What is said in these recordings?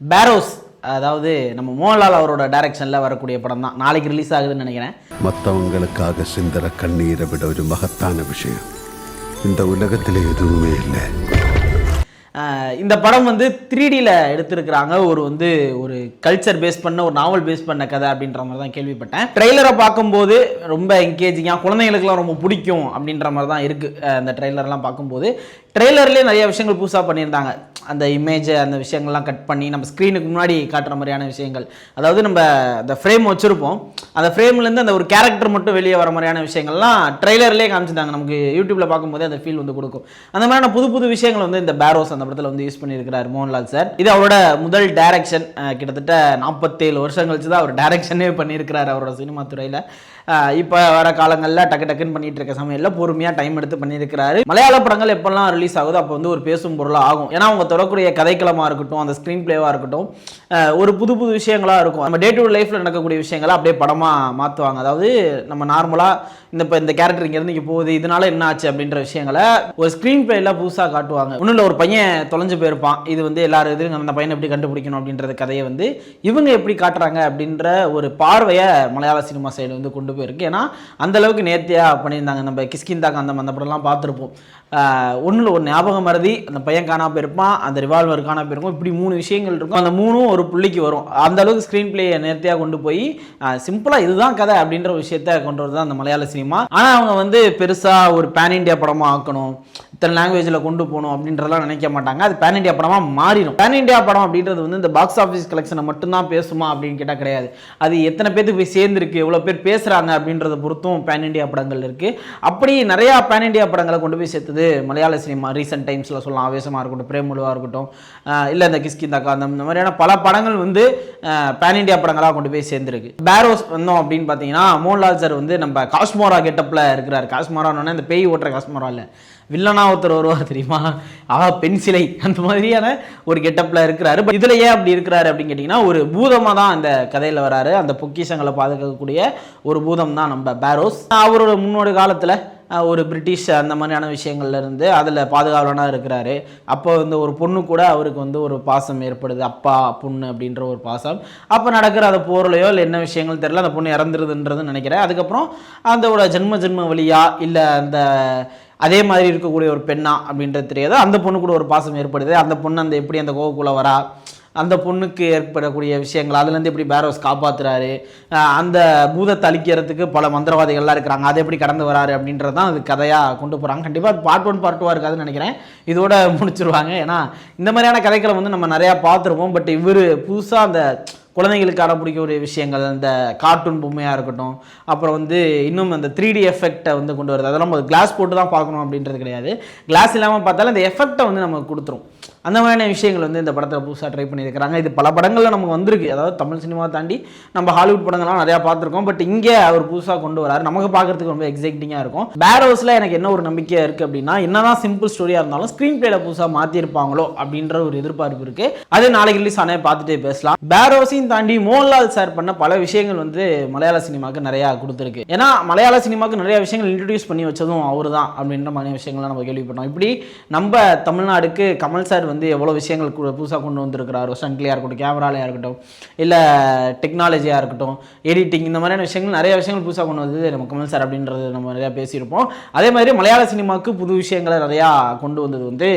பேரோஸ் அதாவது நம்ம மோகன்லால் அவரோட டைரக்ஷனில் வரக்கூடிய படம் தான். நாளைக்கு ரிலீஸ் ஆகுதுன்னு நினைக்கிறேன். மற்றவங்களுக்காக சிந்தர கண்ணீரை விட ஒரு மகத்தான விஷயம். இந்த உலகத்தில் எதுவுமே இல்லை. இந்த படம் வந்து த்ரீ டியில் எடுத்திருக்கிறாங்க. ஒரு வந்து ஒரு கல்ச்சர் பேஸ் பண்ண ஒரு நாவல் பேஸ் பண்ண கதை அப்படின்ற மாதிரி தான் கேள்விப்பட்டேன். ட்ரெய்லரை பார்க்கும்போது ரொம்ப என்கேஜிங்காக குழந்தைங்களுக்குலாம் ரொம்ப பிடிக்கும் அப்படின்ற மாதிரி தான் இருக்குது அந்த ட்ரெய்லர்லாம் பார்க்கும்போது. ட்ரெய்லர்லேயே நிறைய விஷயங்கள் புதுசாக பண்ணியிருந்தாங்க. அந்த இமேஜை அந்த விஷயங்கள்லாம் கட் பண்ணி நம்ம ஸ்க்ரீனுக்கு முன்னாடி காட்டுற மாதிரியான விஷயங்கள். அதாவது நம்ம அந்த ஃப்ரேம் வச்சுருப்போம். அந்த ஃப்ரேம்லேருந்து அந்த ஒரு கேரக்டர் மட்டும் வெளியே வர மாதிரியான விஷயங்கள்லாம் ட்ரெய்லர்லேயே காமிச்சிருந்தாங்க. நமக்கு யூடியூப்பில் பார்க்கும்போதே அந்த ஃபீல் வந்து கொடுக்கும். அந்த மாதிரியான புது புது விஷயங்கள் வந்து இந்த பேரோஸ் அந்த படத்தில் வந்து யூஸ் பண்ணியிருக்கிறார் மோகன்லால் சார். இது அவரோட முதல் டைரக்ஷன் கிட்டத்தட்ட நாற்பத்தேழு வருஷம் கழிச்சு தான் அவர் டைரக்ஷனே பண்ணியிருக்கிறார் அவரோட சினிமா துறையில். இப்போ வர காலங்களில் டக்கு டக்குன்னு பண்ணிட்டு இருக்க சமயத்தில் பொறுமையாக டைம் எடுத்து பண்ணியிருக்கிறாரு. மலையாள படங்கள் எப்போல்லாம் ரிலீஸ் ஆகுது அப்போ வந்து ஒரு பேசும் பொருளாக ஆகும். ஏன்னா அவங்க தொடரக்கூடிய கதைக்களமாக இருக்கட்டும் அந்த ஸ்க்ரீன் பிளேவாக இருக்கட்டும் ஒரு புது புது விஷயங்களாக இருக்கும். நம்ம டே டு லைஃப்பில் நடக்கக்கூடிய விஷயங்களை அப்படியே படமாக மாற்றுவாங்க அதாவது நம்ம நார்மலாக இந்த இப்போ இந்த கேரக்டர் இங்கேருந்து இங்கே போகுது இதனால என்ன ஆச்சு அப்படின்ற விஷயங்களை ஒரு ஸ்க்ரீன் பிளேல புதுசாக காட்டுவாங்க. ஒன்றும் இல்லை ஒரு பையன் தொலைஞ்சு போயிருப்பான். இது வந்து எல்லாரும் இது அந்த பையனை எப்படி கண்டுபிடிக்கணும் அப்படின்றது கதையை வந்து இவங்க எப்படி காட்டுறாங்க அப்படின்ற ஒரு பார்வையை மலையாள சினிமா சைடு வந்து கொண்டு போயிருக்கு. ஏன்னா அந்தளவுக்கு நேர்த்தியாக பண்ணியிருந்தாங்க. நம்ம கிஸ்கிந்தாக்கு அந்த அந்த படம்லாம் பார்த்துருப்போம். ஒன்றில் ஒரு ஞாபகம் மறதி அந்த பையன் காணா போயிருப்பான் அந்த ரிவால்வர் காணா போயிருக்கும். இப்படி மூணு விஷயங்கள் இருக்கும். அந்த மூணும் ஒரு புள்ளிக்கு வரும். அந்த அளவுக்கு ஸ்க்ரீன் பிளேயை நேர்த்தியாக கொண்டு போய் சிம்பிளாக இதுதான் கதை அப்படின்ற ஒரு விஷயத்த கொண்டு வரது அந்த மலையாள சினிமா. ஆனால் அவங்க வந்து பெருசாக ஒரு பேன் இண்டியா படமாக ஆக்கணும். இத்தனை லாங்குவேஜில் கொண்டு போகணும் அப்படின்றலாம் நினைக்க மாட்டாங்க. அது பேன் இண்டியா படமாக மாறிடும். பேன் இண்டியா படம் அப்படின்றது வந்து இந்த பாக்ஸ் ஆஃபீஸ் கலெக்ஷனை மட்டும்தான் பேசுமா அப்படின்னு கேட்டால் கிடையாது. அது எத்தனை பேத்துக்கு போய் சேர்ந்துருக்கு எவ்வளோ பேர் பேசுகிறாங்க அப்படின்றத பொறுத்தும் பேன் இண்டியா படங்கள் இருக்குது அப்படி நிறையா பேன் இண்டியா படங்களை கொண்டு போய் சேர்த்தது மலையாள சினிமா ரீசெண்ட் டைம்ஸில் சொல்லலாம். ஆவேசமாக இருக்கட்டும் பிரேமுழுவாக இருக்கட்டும் இல்லை இந்த கிஸ்கிந்தாக்கா அந்த இந்த மாதிரியான பல படங்கள் வந்து பேன் இண்டியா படங்களாக கொண்டு போய் சேர்ந்துருக்கு. பேரோஸ் வந்தோம் அப்படின்னு பார்த்தீங்கன்னா மோகன்லால் சார் வந்து நம்ம காஷ்மோரா கெட்டப்பில் இருக்கிறார். காஷ்மோரான்னு இந்த பேய் ஓட்டுற காஷ்மோரா இல்லை. வில்லனா ஒருத்தர் வருவார் தெரியுமா? ஆ பென்சிலை அந்த மாதிரியான ஒரு கெட்டப்பில் இருக்கிறாரு. பட் இதில் ஏன் அப்படி இருக்கிறாரு அப்படின்னு கேட்டிங்கன்னா ஒரு பூதமாக தான் அந்த கதையில் வராரு. அந்த பொக்கிஷங்களை பாதுகாக்கக்கூடிய ஒரு பூதம் தான் நம்ம பேரோஸ் அவரோட முன்னோட காலத்தில் ஒரு பிரிட்டிஷ் அந்த மாதிரியான விஷயங்கள்ல இருந்து அதில் பாதுகாவலனாக இருக்கிறாரு. அப்போ வந்து ஒரு பொண்ணு கூட அவருக்கு வந்து ஒரு பாசம் ஏற்படுது. அப்பா பொண்ணு அப்படின்ற ஒரு பாசம். அப்போ நடக்கிற அந்த போர்லையோ இல்லை என்ன விஷயங்கள் தெரியல அந்த பொண்ணு இறந்துருதுன்றது நினைக்கிறேன். அதுக்கப்புறம் அதோட ஜென்ம ஜென்ம வழியா இல்லை அந்த அதே மாதிரி இருக்கக்கூடிய ஒரு பெண்ணா அப்படின்றது தெரியாது. அந்த பொண்ணு கூட ஒரு பாசம் ஏற்படுது. அந்த பொண்ணு அந்த எப்படி அந்த கோவக்குள்ளே வரா? அந்த பொண்ணுக்கு ஏற்படக்கூடிய விஷயங்கள் அதுலேருந்து எப்படி பேரோஸ் காப்பாற்றுறாரு அந்த பூதத்தை அழிக்கிறதுக்கு பல மந்திரவாதிகள்லாம் இருக்கிறாங்க. அதை எப்படி கடந்து வராரு அப்படின்றது தான் அது கதையாக கொண்டு போகிறாங்க கண்டிப்பாக பார்ட் ஒன் பார்ட் டூவாக இருக்காதுன்னு நினைக்கிறேன். இதோட முடிச்சிருவாங்க. ஏன்னா இந்த மாதிரியான கதைகளை வந்து நம்ம நிறையா பார்த்துருப்போம். பட் இவர் புதுசாக அந்த குழந்தைங்களுக்கான பிடிக்கக்கூடிய விஷயங்கள் அந்த கார்ட்டூன் பொம்மையாக இருக்கட்டும் அப்புறம் வந்து இன்னும் அந்த த்ரீ டி எஃபெக்டை வந்து கொண்டு வருது. அதெல்லாம் நம்ம கிளாஸ் போட்டு தான் பார்க்கணும் அப்படின்றது கிடையாது. கிளாஸ் இல்லாமல் பார்த்தாலும் அந்த எஃபெக்டை வந்து நமக்கு கொடுத்துரும். அந்த மாதிரியான விஷயங்கள் வந்து இந்த படத்தில் புதுசாக ட்ரை பண்ணியிருக்கிறாங்க. இது பல படங்களில் நமக்கு வந்திருக்கு. அதாவது தமிழ் சினிமா தாண்டி நம்ம ஹாலிவுட் படங்கள்லாம் நிறையா பார்த்துருக்கோம். பட் இங்கே அவர் புதுசாக கொண்டு வராரு. நமக்கு பார்க்கறதுக்கு ரொம்ப எக்ஸைட்டிங்காக இருக்கும். பேரோஸில் எனக்கு என்ன ஒரு நம்பிக்கை இருக்குது அப்படின்னா என்னதான் சிம்பிள் ஸ்டோரியாக இருந்தாலும் ஸ்க்ரீன் பிளேல புதுசாக மாற்றிருப்பாங்களோ அப்படின்ற ஒரு எதிர்பார்ப்பு இருக்குது அது நாளைக்கு ரிலீஸ் ஆனால் பார்த்துட்டே பேசலாம். பேரோஸையும் தாண்டி மோகன்லால் சார் பண்ண பல விஷயங்கள் வந்து மலையாள சினிமாவுக்கு நிறையா கொடுத்துருக்கு. ஏன்னா மலையாள சினிமாவுக்கு நிறைய விஷயங்கள் இன்ட்ரடியூஸ் பண்ணி வச்சதும் அவர் தான் அப்படின்ற மாதிரி விஷயங்கள்லாம் நம்ம கேள்விப்பட்டோம். இப்படி நம்ம தமிழ்நாடுக்கு கமல் சார் வந்து வந்து எவ்வளோ விஷயங்கள் புதுசாக கொண்டு வந்திருக்கிறார் ஸ்டண்ட்லியாக இருக்கட்டும் கேமராலையாக இருக்கட்டும் இல்லை டெக்னாலஜியாக இருக்கட்டும் எடிட்டிங் இந்த மாதிரியான விஷயங்கள் நிறைய விஷயங்கள் புதுசாக கொண்டு வந்தது நம்ம கமல் சார் அப்படின்றது நம்ம நிறையா பேசியிருப்போம். அதே மாதிரி மலையாள சினிமாவுக்கு புது விஷயங்களை நிறையா கொண்டு வந்தது வந்து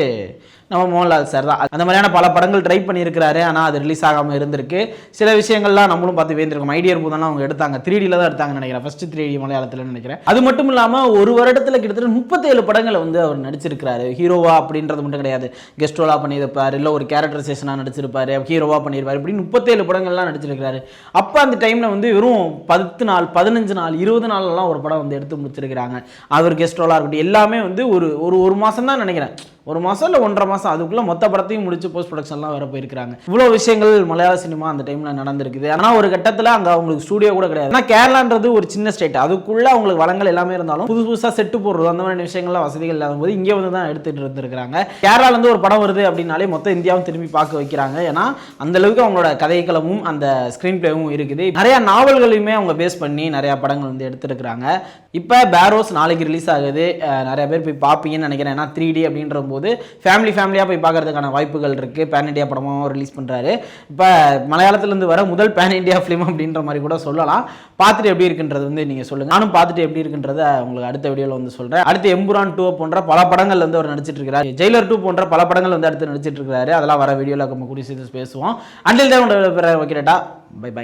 நம்ம மோகன்லால் சார் தான். அந்த மாதிரியான பல படங்கள் ட்ரை பண்ணியிருக்கிறாரு. ஆனால் அது ரிலீஸ் ஆகாமல் இருந்திருக்கு. சில விஷயங்கள்லாம் நம்மளும் பார்த்து வேந்திருக்கோம் ஐடியர் பூதெல்லாம் அவங்க எடுத்தாங்க. த்ரீ டியில் தான் எடுத்தாங்கன்னு நினைக்கிறேன். ஃபஸ்ட்டு த்ரீ டி மலையாளத்தில் நினைக்கிறேன். அது மட்டும் இல்லாமல் ஒரு வருடத்தில் கிட்டத்தட்ட முப்பத்தேழு படங்களை வந்து அவர் நடிச்சிருக்கிறாரு. ஹீரோவா அப்படின்றது மட்டும் கிடையாது. கெஸ்ட் ரோலாக பண்ணியிருப்பார். இல்லை ஒரு கேரக்டரைசேஷனாக நடிச்சிருப்பார். ஹீரோவாக பண்ணியிருப்பார். இப்படி முப்பத்தேழு படங்கள்லாம் நடிச்சிருக்கிறாரு. அப்போ அந்த டைமில் வந்து வெறும் பத்து நாள் பதினஞ்சு நாள் இருபது நாள்லாம் ஒரு படம் வந்து எடுத்து முடிச்சிருக்கிறாங்க. அவர் கெஸ்ட் ரோலாக இருக்கட்டும். எல்லாமே வந்து ஒரு ஒரு ஒரு மாதம் தான் நினைக்கிறேன். ஒரு மாதம் இல்லை ஒன்றரை மாதம் அதுக்குள்ளே மொத்த படத்தையும் முடிச்சு போஸ்ட் ப்ரொடக்ஷன்லாம் வர போயிருக்காங்க இவ்வளோ விஷயங்கள் மலையாள சினிமா அந்த டைமில் நடந்திருக்குது. ஆனால் ஒரு கட்டத்தில் அங்கே அவங்களுக்கு ஸ்டூடியோ கூட கிடையாது. ஆனால் கேரளான்றது ஒரு சின்ன ஸ்டேட் அதுக்குள்ளே அவங்களுக்கு வளங்கள் எல்லாமே இருந்தாலும் புதுசு புதுசாக செட்டு போடுறது அந்த மாதிரி விஷயங்கள்லாம் வசதிகள் இல்லாத போது இங்கே வந்து தான் எடுத்துகிட்டு இருந்திருக்கிறாங்க. கேரளாலேருந்து ஒரு படம் வருது அப்படின்னாலே மொத்த இந்தியாவும் திரும்பி பார்க்க வைக்கிறாங்க. ஏன்னா அந்த அளவுக்கு அவங்களோட கதைக்களமும் அந்த ஸ்க்ரீன் பிளேவும் இருக்குது. நிறையா நாவல்களையுமே அவங்க பேஸ் பண்ணி நிறையா படங்கள் வந்து எடுத்திருக்கிறாங்க. இப்போ பேரோஸ் நாளைக்கு ரிலீஸ் ஆகுது. நிறைய பேர் போய் பார்ப்பீங்கன்னு நினைக்கிறேன். ஏன்னா த்ரீ டி அப்படின்ற போது ஃபேமிலி ஃபேமிலியாக போய் பார்க்கறதுக்கான வாய்ப்புகள் இருக்குது பேன் இண்டியா படமாகவும் ரிலீஸ் பண்ணுறாரு இப்போ மலையாளத்துலேருந்து வர முதல் பேன் இண்டியா ஃபிலிம் அப்படின்ற மாதிரி கூட சொல்லலாம். பார்த்துட்டு எப்படி இருக்குன்றது வந்து நீங்கள் சொல்லுங்கள் நானும் பார்த்துட்டு எப்படி இருக்குன்றத உங்களுக்கு அடுத்த வீடியோவில் வந்து சொல்கிறேன் அடுத்து எம்புரான் டூ போன்ற பல படங்கள் வந்து அவர் நடிச்சிட்டு இருக்கிறார் ஜெயிலர் டூ போன்ற பல படங்கள் வந்து அடுத்து நடிச்சிட்டு இருக்கிறாரு அதெல்லாம் வர வீடியோவில் நம்ம கூடிய பேசுவோம். அண்டில் தான் வைக்கிறட்டா பை பை